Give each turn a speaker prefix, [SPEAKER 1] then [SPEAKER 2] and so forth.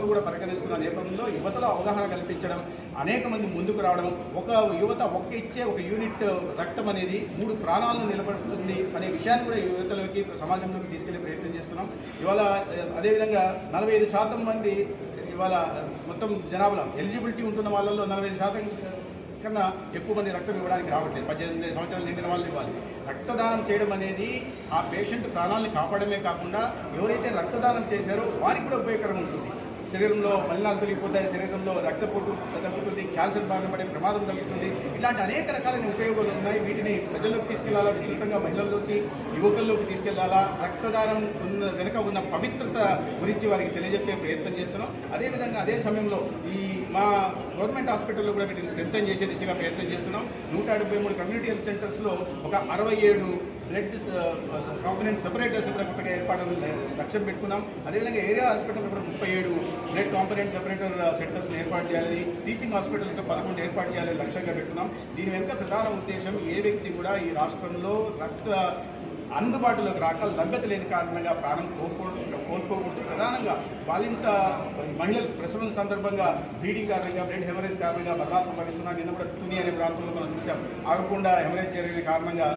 [SPEAKER 1] ప్రభుత్వం కూడా పరిగణిస్తున్న నేపథ్యంలో యువతలో అవగాహన కల్పించడం అనేక మంది ముందుకు రావడం ఒక యువత ఒక్క ఇచ్చే ఒక యూనిట్ రక్తం అనేది మూడు ప్రాణాలను నిలబడుతుంది అనే విషయాన్ని కూడా యువతలోకి సమాజంలోకి తీసుకెళ్ళే ప్రయత్నం చేస్తున్నాం. ఇవాళ అదేవిధంగా నలభై ఐదు శాతం మంది ఇవాళ మొత్తం జనాభాలో ఎలిజిబిలిటీ ఉంటున్న వాళ్ళలో నలభై ఐదు శాతం కన్నా ఎక్కువ మంది రక్తం ఇవ్వడానికి రావట్లేదు. పద్దెనిమిది సంవత్సరాలు నిండిన వాళ్ళు ఇవ్వాలి. రక్తదానం చేయడం అనేది ఆ పేషెంట్ ప్రాణాలను కాపాడమే కాకుండా ఎవరైతే రక్తదానం చేశారో వారికి కూడా ఉపయోగకరం ఉంటుంది. శరీరంలో మలినాలు తొలగిపోతాయి శరీరంలో రక్తపోటు తగ్గుతుంది క్యాన్సర్ బాధపడే పడే ప్రమాదం తగ్గుతుంది. ఇలాంటి అనేక రకాలైన ఉపయోగాలు ఉన్నాయి. వీటిని ప్రజల్లోకి తీసుకెళ్ళాలా? విస్తృతంగా మహిళల్లోకి యువకుల్లోకి తీసుకెళ్ళాలా? రక్తదానం ఉన్న వెనుక ఉన్న పవిత్రత గురించి వారికి తెలియజెప్పే ప్రయత్నం చేస్తున్నాం. అదేవిధంగా అదే సమయంలో ఈ మా గవర్నమెంట్ హాస్పిటల్లో కూడా వీటిని స్ట్రెంథన్ చేసే దిశగా ప్రయత్నం చేస్తున్నాం. నూట డెబ్బై మూడు కమ్యూనిటీ హెల్త్ సెంటర్స్లో ఒక అరవై ఏడు బ్లడ్ కాంపనెంట్ సెపరేటర్స్ కూడా కొత్తగా ఏర్పాటు లక్ష్యం పెట్టుకున్నాం. అదేవిధంగా ఏరియా హాస్పిటల్ కూడా ముప్పై ఏడు బ్లడ్ కాంపనెంట్ సెపరేటర్ సెంటర్స్ని ఏర్పాటు చేయాలని టీచింగ్ హాస్పిటల్స్ పదకొండు ఏర్పాటు చేయాలని లక్ష్యంగా పెట్టుకున్నాం. దీని వెనుక ప్రధాన ఉద్దేశం ఏ వ్యక్తి కూడా ఈ రాష్ట్రంలో రక్త అందుబాటులోకి రాక లభ్యత లేని కారణంగా ప్రాణం కోల్పో కోల్పోకూడదు. ప్రధానంగా బాలింత మహిళలు ప్రసవం సందర్భంగా బ్లీడింగ్ కారణంగా బ్లడ్ హెమరేజ్ కారణంగా మరణాలు సంభవిస్తున్నా నిన్న కూడా తుని అనే ప్రాంతంలో మనం చూసాం ఆగకుండా హెమరేజ్ జరిగిన కారణంగా